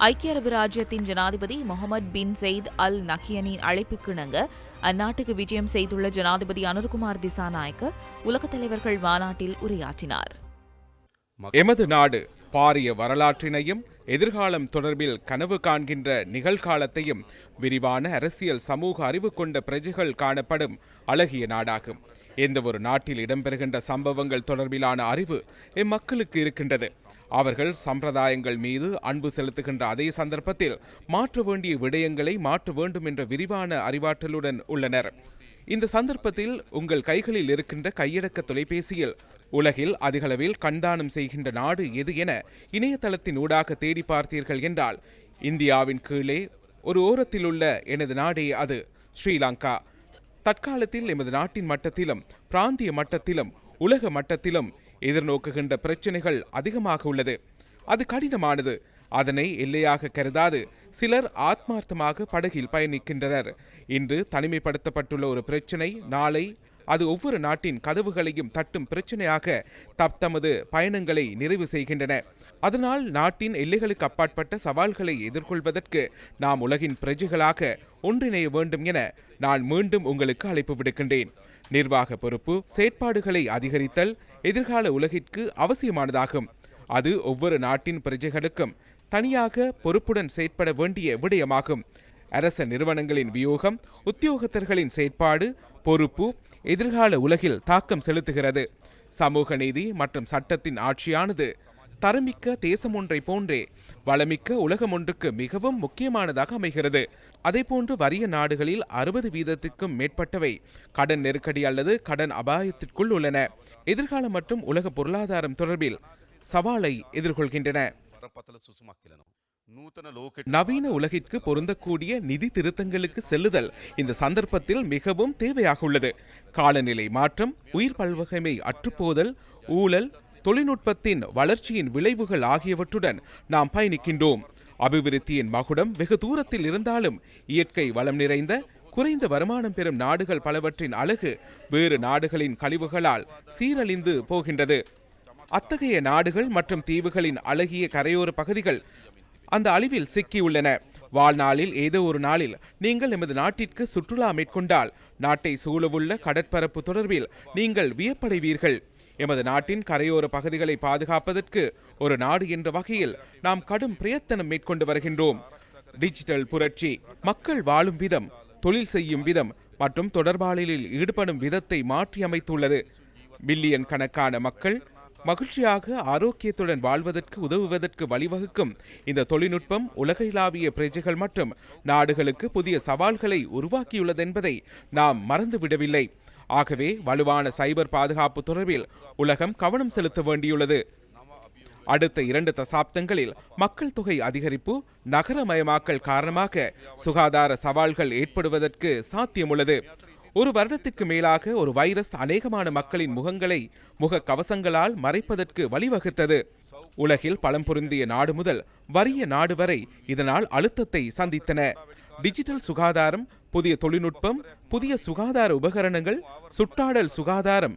ஐக்கிய அரபு ராஜ்யத்தின் ஜனாதிபதி முகமது பின் செயித் அல் நஹியனின் அழைப்புக்கிணங்க அந்நாட்டுக்கு விஜயம் செய்துள்ள ஜனாதிபதி அனுர்குமார் திசாநாயக்க உலகத் தலைவர்கள் மாநாட்டில் உரையாற்றினார். எமது நாடு பாரிய வரலாற்றினையும் எதிர்காலம் தொடர்பில் கனவு காண்கின்ற நிகழ்காலத்தையும் விரிவான அரசியல் சமூக அறிவு கொண்ட பிரஜைகள் காணப்படும் அழகிய நாடாகும். எந்த ஒரு நாட்டில் இடம்பெறுகின்ற சம்பவங்கள் தொடர்பிலான அறிவு எம்மக்களுக்கு இருக்கின்றது. அவர்கள் சம்பிரதாயங்கள் மீது அன்பு செலுத்துகின்ற அதே சந்தர்ப்பத்தில் மாற்ற வேண்டிய விடயங்களை மாற்ற வேண்டும் என்ற விரிவான அறிவாற்றலுடன் உள்ளனர். இந்த சந்தர்ப்பத்தில் உங்கள் கைகளில் இருக்கின்ற கையடக்க தொலைபேசியில் உலகில் அதிகளவில் கண்தானம் செய்கின்ற நாடு எது என இணையதளத்தின் ஊடாக தேடி பார்த்தீர்கள் என்றால் இந்தியாவின் கீழே ஒரு ஓரத்தில் உள்ள எனது நாடே அது ஸ்ரீலங்கா. தற்காலத்தில் எமது நாட்டின் மட்டத்திலும் பிராந்திய மட்டத்திலும் உலக மட்டத்திலும் எதிர்நோக்குகின்ற பிரச்சனைகள் அதிகமாக உள்ளது. அது கடினமானது. அதனை எல்லையாக கருதாது. சிலர் ஆத்மார்த்தமாக படகில் பயணிக்கின்றனர். இன்று தனிமைப்படுத்தப்பட்டுள்ள ஒரு பிரச்சனை நாளை அது ஒவ்வொரு நாட்டின் கதவுகளையும் தட்டும் பிரச்சனையாக தத்தமது பயணங்களை நிறைவு செய்கின்றன. அதனால் நாட்டின் எல்லைகளுக்கு அப்பாற்பட்ட சவால்களை எதிர்கொள்வதற்கு நாம் உலகின் பிரஜைகளாக ஒன்றிணைய வேண்டும் என நான் மீண்டும் உங்களுக்கு அழைப்பு விடுக்கின்றேன். நிர்வாக பொறுப்பு செயற்பாடுகளை அதிகரித்தல் எதிர்கால உலகிற்கு அவசியமானதாகும். அது ஒவ்வொரு நாட்டின் பிரஜைகளுக்கும் தனியாக பொறுப்புடன் செயற்பட வேண்டிய விடயமாகும். அரச நிறுவனங்களின் வியூகம் உத்தியோகத்தர்களின் செயற்பாடு பொறுப்பு எதிர்கால உலகில் தாக்கம் செலுத்துகிறது. சமூக நீதி மற்றும் சட்டத்தின் ஆட்சியானது தரமிக்க தேசம் ஒன்றை போன்றே வளமிக்க உலகம் ஒன்றுக்கு மிகவும் முக்கியமானதாக அமைகிறது. அதேபோன்று வறிய நாடுகளில் அறுபது வீதத்திற்கும் மேற்பட்டவை கடன் நெருக்கடி அல்லது கடன் அபாயத்திற்குள் உள்ளன. எதிர்காலம் மற்றும் உலக பொருளாதாரம் தொடர்பில் சவாலை எதிர்கொள்கின்றன. நவீன உலகிற்கு பொருந்தக்கூடிய நிதி திருத்தங்களுக்கு செல்லுதல் இந்த சந்தர்ப்பத்தில் மிகவும் தேவையாக உள்ளது. காலநிலை மாற்றம் உயிர் பல்வகைமை அற்றுப்போதல் ஊழல் தொழில்நுட்பத்தின் வளர்ச்சியின் விளைவுகள் ஆகியவற்றுடன் நாம் பயணிக்கின்றோம். அபிவிருத்தியின் மகுடம் வெகு தூரத்தில் இருந்தாலும் இயற்கை வளம் நிறைந்த குறைந்த வருமானம் பெறும் நாடுகள் பலவற்றின் அழகு வேறு நாடுகளின் கழிவுகளால் சீரழிந்து போகின்றது. அத்தகைய நாடுகள் மற்றும் தீவுகளின் அழகிய கரையோர பகுதிகள் அந்த அழிவில் சிக்கியுள்ளன. வாழ்நாளில் ஏதோ ஒரு நாளில் நீங்கள் எமது நாட்டிற்கு சுற்றுலா மேற்கொண்டால் நாட்டை சூழவுள்ள கடற்பரப்பு தொடர்பில் நீங்கள் வியப்படைவீர்கள். எமது நாட்டின் கரையோர பகுதிகளை பாதுகாப்பதற்கு ஒரு நாடு என்ற வகையில் நாம் கடும் பிரயத்தனம் மேற்கொண்டு வருகின்றோம். டிஜிட்டல் புரட்சி மக்கள் வாழும் விதம் தொழில் செய்யும் விதம் மற்றும் தொடர்பாடலில் ஈடுபடும் விதத்தை மாற்றி அமைத்துள்ளது. பில்லியன் கணக்கான மக்கள் மகிழ்ச்சியாக ஆரோக்கியத்துடன் வாழ்வதற்கு உதவுவதற்கு வழிவகுக்கும் இந்த தொழில்நுட்பம் உலகளாவிய பிரஜைகள் மற்றும் நாடுகளுக்கு புதிய சவால்களை உருவாக்கியுள்ளதென்பதை நாம் மறந்துவிடவில்லை. ஆகவே வலுவான சைபர் பாதுகாப்பு தொடர்பில் உலகம் கவனம் செலுத்த வேண்டியுள்ளது. அடுத்த இரண்டு தசாப்தங்களில் மக்கள் தொகை அதிகரிப்பு நகரமயமாக்கல் காரணமாக சுகாதார சவால்கள் ஏற்படுவதற்கு சாத்தியமுள்ளது. ஒரு வருடத்திற்கு மேலாக ஒரு வைரஸ் அநேகமான மக்களின் முகங்களை முக கவசங்களால் மறைப்பதற்கு வழிவகுத்தது. உலகில் பலம் பொருந்திய நாடு முதல் வறிய நாடு வரை இதனால் அழுத்தத்தை சந்தித்தன. டிஜிட்டல் சுகாதாரம் புதிய தொழில்நுட்பம் புதிய சுகாதார உபகரணங்கள் சுற்றாடல் சுகாதாரம்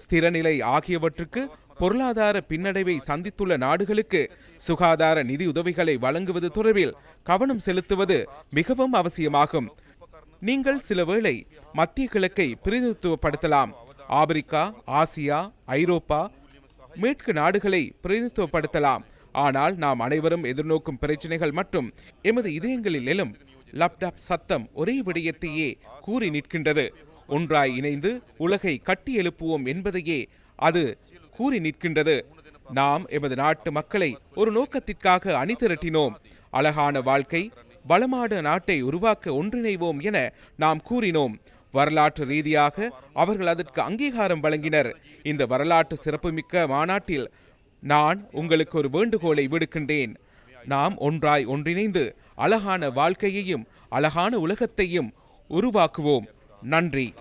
ஸ்திரநிலை ஆகியவற்றுக்கு பொருளாதார பின்னடைவை சந்தித்துள்ள நாடுகளுக்கு சுகாதார நிதி உதவிகளை வழங்குவது தொடர்பில் கவனம் செலுத்துவது மிகவும் அவசியமாகும். நீங்கள் சில வேளை மத்திய கிழக்கை பிரதிநிதித்துவப்படுத்தலாம். ஆப்பிரிக்கா ஆசியா ஐரோப்பா மேற்கு நாடுகளை பிரதிநிதித்துவப்படுத்தலாம். ஆனால் நாம் அனைவரும் எதிர்நோக்கும் பிரச்சனைகள் மற்றும் எமது இதயங்களில் எழும் லேப்டாப் சத்தம் ஒரே விடயத்தையே கூறி நிற்கின்றது. ஒன்றாய் இணைந்து உலகை கட்டி எழுப்புவோம் என்பதையே அது கூறி நிற்கின்றது. நாம் எமது நாட்டு மக்களை ஒரு நோக்கத்திற்காக அணிதிரட்டினோம். அழகான வாழ்க்கை வளமான நாட்டை உருவாக்க ஒன்றிணைவோம் என நாம் கூறினோம். வரலாற்று ரீதியாக அவர்கள் அதற்கு அங்கீகாரம் வழங்கினர். இந்த வரலாற்று சிறப்புமிக்க மாநாட்டில் நான் உங்களுக்கு ஒரு வேண்டுகோளை விடுக்கின்றேன். நாம் ஒன்றாய் ஒன்றிணைந்து அழகான வாழ்க்கையையும் அழகான உலகத்தையும் உருவாக்குவோம். நன்றி.